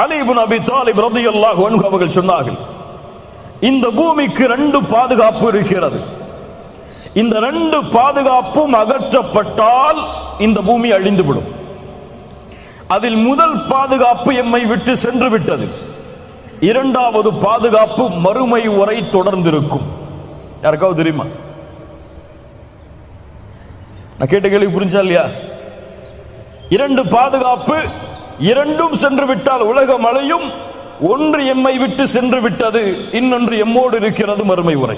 அலிபுன் அபி தாலிப் ரதி அல்லாஹ் அவர்கள் சொன்னார்கள் இந்த பூமிக்கு ரெண்டு பாதுகாப்பு இருக்கிறது. இந்த ரெண்டு பாதுகாப்பும் அகற்றப்பட்டால் இந்த பூமி அழிந்துவிடும். அதில் முதல் பாதுகாப்பு எம்மை விட்டு சென்று விட்டது. இரண்டாவது பாதுகாப்பு மறுமை உரை தொடர்ந்திருக்கும். யாருக்காவது தெரியுமா? நான் கேட்ட கேள்வி புரிஞ்சா இல்லையா? இரண்டு பாதுகாப்பு இரண்டும் சென்று விட்டால் உலகம் அலையும் ஒன்று எம்மை விட்டு சென்று விட்டது இன்னொன்று எம்மோடு இருக்கிறது மறுமை உரை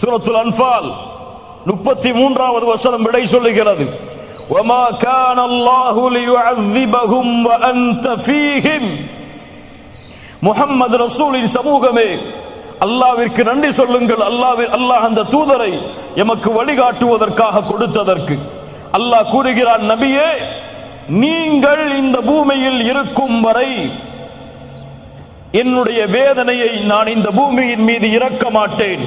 சூரத்துல் அன்பால் முப்பத்தி மூன்றாவது வசனம் விடை சொல்லுகிறது وما كان الله ليعذبهم وأنت فيهم முகம்மது ரசூலின் சமூகமே. அல்லாவிற்கு நன்றி சொல்லுங்கள். அல்லாஹ் அல்லாஹ் அந்த தூதரை எமக்கு வழிகாட்டுவதற்காக கொடுத்ததற்கு. அல்லாஹ் கூறுகிறான் நபியே நீங்கள் இந்த பூமியில் இருக்கும் வரை என்னுடைய வேதனையை நான் இந்த பூமியின் மீது இறக்க மாட்டேன்.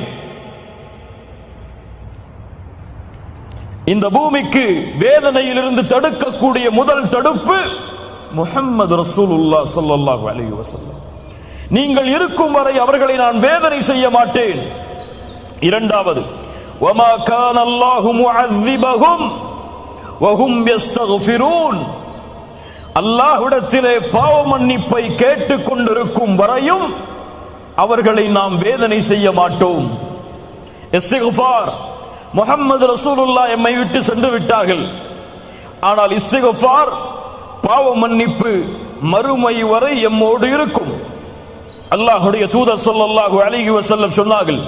இந்த பூமிக்கு வேதனையிலிருந்து தடுக்கக்கூடிய முதல் தடுப்பு முஹம்மது ரசூலுல்லாஹ் ஸல்லல்லாஹு அலைஹி வஸல்லம். நீங்கள் இருக்கும் வரை அவர்களை நான் வேதனை செய்ய மாட்டேன் இரண்டாவது وما كان الله معذبهم وهم يستغفرون அல்லாஹ்விடத்திலே பாவ மன்னிப்பை கேட்டுக் கொண்டிருக்கும் வரையும் அவர்களை நாம் வேதனை செய்ய மாட்டோம் இஸ்திக்ஃபார் முகமது ரசூலுல்லா எம்மை விட்டு சென்று விட்டார்கள் ஆனால் இஸ்திகஃபார் பாவ மன்னிப்பு மறுமை வரை எம்மோடு இருக்கும் அல்லாஹுடைய தூதர் சொல்லல்லாஹு அழகி வசல்லம் சொன்னார்கள்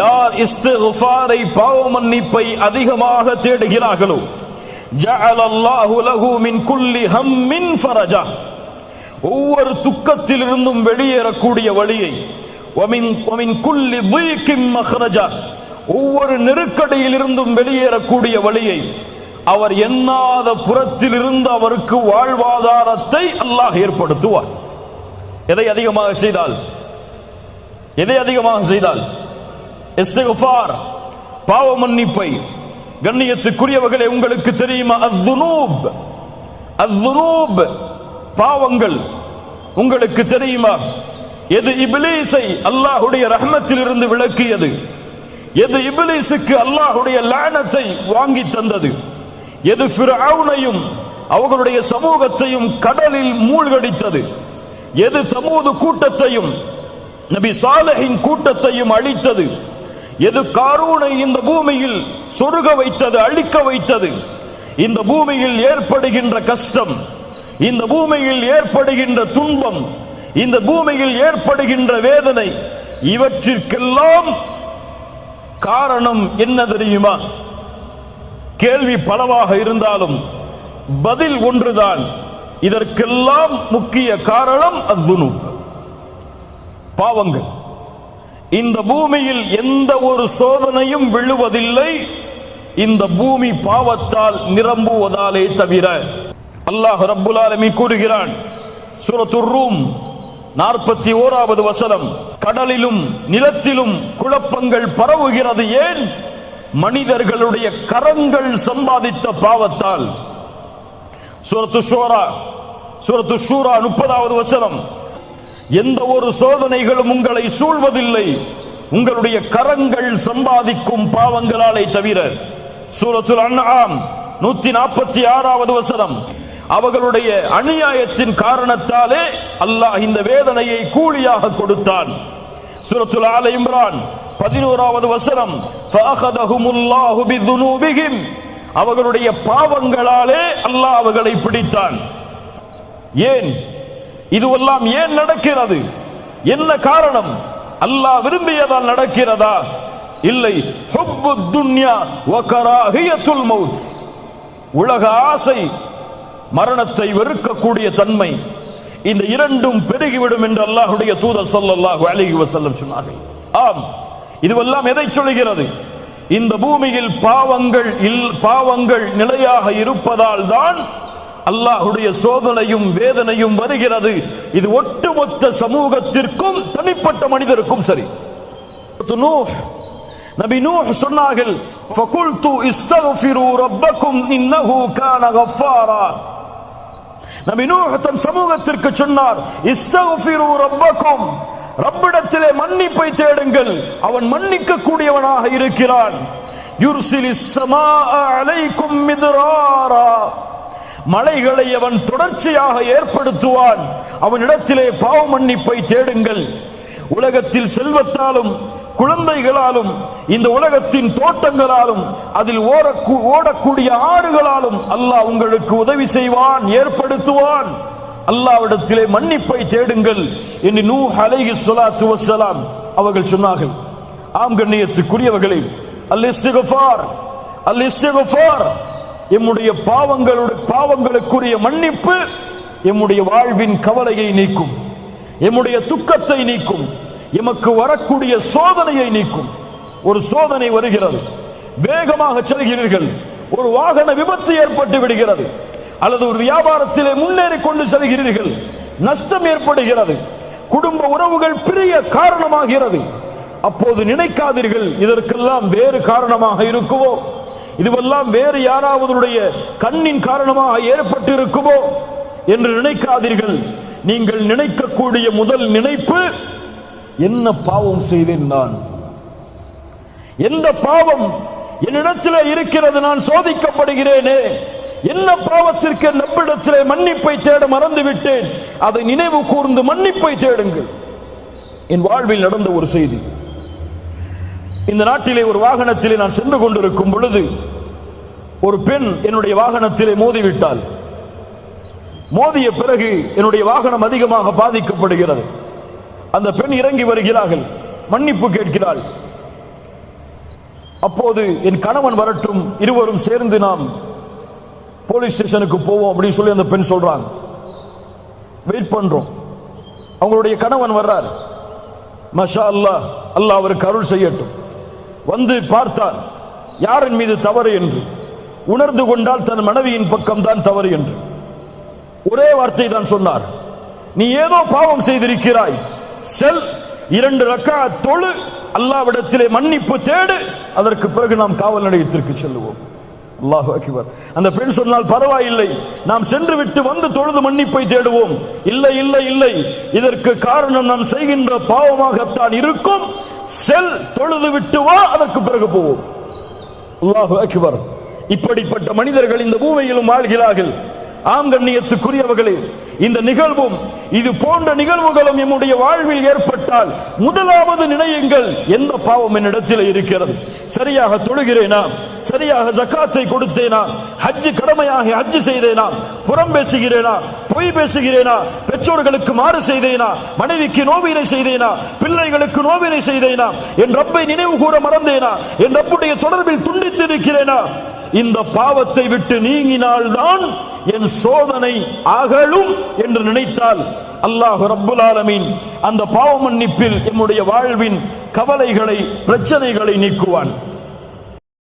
யார் இஸ்திக்ஃபாரை பாவ மன்னிப்பை அதிகமாக தேடுகிறார்களோ ஜஅல அல்லாஹு லஹு மின் குல்லி ஹம்மின் ஃபரஜா. ஒவ்வொரு துக்கத்திலிருந்தும் வெளியேறக்கூடிய வழியை வமின் ஒமின் குல்லி துய்கிம் மஹ்ரஜா. ஒவ்வொரு நெருக்கடியிலிருந்தும் வெளியேறக்கூடிய வழியை அவர் எண்ணாத புறத்திலிருந்து அவருக்கு வாழ்வாதாரத்தை அல்லாஹ் ஏற்படுத்துவார் எதை அதிகமாக செய்தால்? எதை அதிகமாக செய்தால்? இஸ்திக்ஃபார் பாவ மன்னிப்பை கண்ணியத்துக்குரியவர்களே உங்களுக்கு தெரியுமா? அத்துனூப் அத்துனூப் பாவங்கள் உங்களுக்கு தெரியுமா? எது இபிலீஸை அல்லாஹுடைய ரஹமத்தில் இருந்து விளக்கியது? எது இபிலிசுக்கு அல்லாஹுடைய லானத்தை வாங்கி தந்தது? எது ஃபிரௌனையும் அவர்களுடைய சமூகத்தையும் கடலில் மூழ்கடித்தது? எது சமூது கூட்டத்தையும் நபி சாலஹின் கூட்டத்தையும் அழித்தது? எது காரூனை இந்த பூமியில் சொருக வைத்தது அழிக்க வைத்தது? இந்த பூமியில் ஏற்படுகின்ற கஷ்டம் இந்த பூமியில் ஏற்படுகின்ற துன்பம் இந்த பூமியில் ஏற்படுகின்ற வேதனை இவற்றிற்கெல்லாம் காரணம் என்ன தெரியுமா? கேள்வி பலவாக இருந்தாலும் பதில் ஒன்றுதான். இதற்கெல்லாம் முக்கிய காரணம் அத்துனு பாவங்கள். இந்த பூமியில் எந்த ஒரு சோதனையும் விழுவதில்லை. இந்த பூமி பாவத்தால் நிரம்புவதாலே தவிர. அல்லாஹ் ரப்புல் கூறுகிறான் சூரத்துர் ரூம் நாற்பத்தி ஓராவது வசனம் கடலிலும் நிலத்திலும் குழப்பங்கள் பரவுகிறது ஏன்? மனிதர்களுடைய கரங்கள் சம்பாதித்த பாவத்தால். சூரத்து ஷோரா சூரத்து ஷூரா முப்பதாவது வசனம். எந்த ஒரு சோதனைகளும் உங்களை சூழ்வதில்லை. உங்களுடைய கரங்கள் சம்பாதிக்கும் பாவங்களாலே தவிர. சூரத்துல் அன்ஆம் நூத்தி நாற்பத்தி ஆறாவது வசனம். அவர்களுடைய அநியாயத்தின் காரணத்தாலே அல்லாஹ் இந்த வேதனையை கூலியாக கொடுத்தான். சூரத்துல் ஆல இம்ரான் பதினோராவது வசனம். அவர்களுடைய பாவங்களாலே அல்லாஹ் அவர்களை பிடித்தான். ஏன்? இதுவெல்லாம் ஏன் நடக்கிறது? என்ன காரணம்? அல்லாஹ் விரும்பியதால் நடக்கிறதா? இல்லை. ஹுப்பு துன்யா வகராஹியத்துல் மவுத். உலக ஆசை மரணத்தை வெறுக்கக்கூடிய தன்மை. இந்த இரண்டும் பெருகிவிடும் என்று அல்லாஹுடைய தூதர் ஸல்லல்லாஹு அலிஹி வசல்லம் சொன்னார்கள். ஆம். இதுவெல்லாம் எதை சொல்கிறது? இந்த பூமியில் பாவங்கள் இல் பாவங்கள் நிலையாக இருப்பதால் தான் அல்லாஹுடைய சோதனையும் வேதனையும் வருகிறது. இது ஒட்டுமொத்த சமூகத்திற்கும் தனிப்பட்ட மனிதருக்கும் சரி. நபி நூஹ் சொன்னார்கள் ஃபகுல்து இஸ்தக்ஃபிரு ரப்பக்கும் இன்னஹு கான கஃபாரா நபி நூஹ் தன் சமூகத்திற்கு சொன்னார் இஸ்தக்ஃபிரு ரப்பக்கும். ரப்பிடத்திலே மன்னிப்பை தேடுங்கள். அவன் மன்னிக்க கூடியவனாக இருக்கிறான் யுர்சிலிஸ் அலைக்கும் மலைகளை அவன் தொடர்ச்சியாக ஏற்படுத்துவான். அவனிடத்திலே பாவ மன்னிப்பை தேடுங்கள். உலகத்தில் செல்வத்தாலும் குழந்தைகளாலும் இந்த உலகத்தின் தோட்டங்களாலும் அதில் ஓடக்கூடிய ஆறுகளாலும் அல்லாஹ் உங்களுக்கு உதவி செய்வான் ஏற்படுத்துவான். அல்லாவிடத்திலே மன்னிப்பை தேடுங்கள் என்று நூ அலைஹி ஸலாத்து வஸ்ஸலாம் அவர்கள் சொன்னார்கள். ஆம் கண்ணியத்துக்குரியவர்களே அல் இஸ்திக்ஃபார் அல் இஸ்திக்ஃபார் எம்முடைய பாவங்களுடைய பாவங்களுக்குரிய மன்னிப்பு எம்முடைய வாழ்வின் கவலையை நீக்கும் எம்முடைய துக்கத்தை நீக்கும் எமக்கு வரக்கூடிய சோதனையை நீக்கும். ஒரு சோதனை வருகிறது. வேகமாக செல்கிறீர்கள். ஒரு வாகன விபத்து ஏற்பட்டு விடுகிறது. அல்லது ஒரு வியாபாரத்திலே முன்னேறி கொண்டு செல்கிறீர்கள். நஷ்டம் ஏற்படுகிறது. குடும்ப உறவுகள் பிரிய காரணமாகிறது. அப்போது நினைக்காதீர்கள் இதற்கெல்லாம் வேறு காரணமாக இருக்குவோ இதுவெல்லாம் வேறு யாராவதுடைய கண்ணின் காரணமாக ஏற்பட்டு இருக்குமோ என்று நினைக்காதீர்கள். நீங்கள் நினைக்கக்கூடிய முதல் நினைப்பு என்ன பாவம் செய்தேன் நான்? எந்த பாவம் என்னிடத்தில் இருக்கிறது நான் சோதிக்கப்படுகிறேனே? என்ன பாவத்திற்கு நம்மிடத்திலே மன்னிப்பை தேட மறந்து விட்டேன் அதை நினைவு கூர்ந்து மன்னிப்பை தேடுங்கள். என் வாழ்வில் நடந்த ஒரு செய்தி. இந்த நாட்டிலே ஒரு வாகனத்திலே நான் சென்று கொண்டிருக்கும் பொழுது ஒரு பெண் என்னுடைய வாகனத்திலே மோதிவிட்டாள். மோதிய பிறகு என்னுடைய வாகனம் அதிகமாக பாதிக்கப்படுகிறது. அந்த பெண் இறங்கி வருகிறார்கள். மன்னிப்பு கேட்கிறாள். அப்போது என் கணவன் வரட்டும் இருவரும் சேர்ந்து நாம் போலீஸ் ஸ்டேஷனுக்கு போவோம் அப்படின்னு சொல்லி அந்த பெண் சொல்றாங்க. வெயிட் பண்றோம். அவங்களுடைய கணவன் வர்றார். மஷா அல்லாஹ் அல்லாஹ் அவருக்கு அருள் செய்யட்டும். வந்து பார்த்தார். யாரின் மீது தவறு என்று. உணர்ந்து கொண்டால் தன் மனைவியின் பக்கம் தான் தவறு என்று. ஒரே வார்த்தை தான் சொன்னார். நீ ஏதோ பாவம் செய்திருக்கிறாய். செல் இரண்டு ரக்கா தொழு. அல்லாவிடத்திலே மன்னிப்பு தேடு. அதற்கு பிறகு நாம் காவல் நிலையத்திற்கு செல்லுவோம். அல்லாஹு அக்பர். அந்த பெண் சொன்னால் பரவாயில்லை நாம் சென்று விட்டு வந்து தொழுது மன்னிப்பை தேடுவோம். இல்லை இல்லை இல்லை இதற்கு காரணம் நாம் செய்கின்ற பாவமாகத்தான் இருக்கும். செல் தொழுது விட்டு வா அதற்கு பிறகு போவோம். அல்லாஹு அக்பர். இப்படிப்பட்ட மனிதர்கள் இந்த பூமியிலும் வாழ்கிறார்கள். ஆம் கண்ணியத்துக்குரியவர்களே இந்த நிகழ்வும் இது போன்ற நிகழ்வுகளும் எம்முடைய வாழ்வில் ஏற்பட்டால் முதலாவது நினையுங்கள் எந்த பாவம் என்னிடத்தில் இருக்கிறது? சரியாக தொழுகிறேனா? சரியாக ஜக்காத்தை கொடுத்தேனா? ஹஜ்ஜு கடமையாக ஹஜ்ஜு செய்தேனா? புறம் பேசுகிறேனா? பொய் பேசுகிறேனா? பெற்றோர்களுக்கு மாறு செய்தேனா? மனைவிக்கு நோவினை செய்தேனா? பிள்ளைகளுக்கு நோவினை செய்தேனா? என் ரப்பை நினைவு கூற மறந்தேனா? என் ரப்புடைய தொடர்பில் துண்டித்து இருக்கிறேனா இந்த பாவத்தை விட்டு நீங்கினால்தான் என் சோதனை அகலும். என்று நினைத்தால் அல்லாஹ் ரப்புல் ஆலமீன் அந்த பாவ மன்னிப்பில் என்னுடைய வாழ்வின் கவலைகளை பிரச்சனைகளை நீக்குவான்.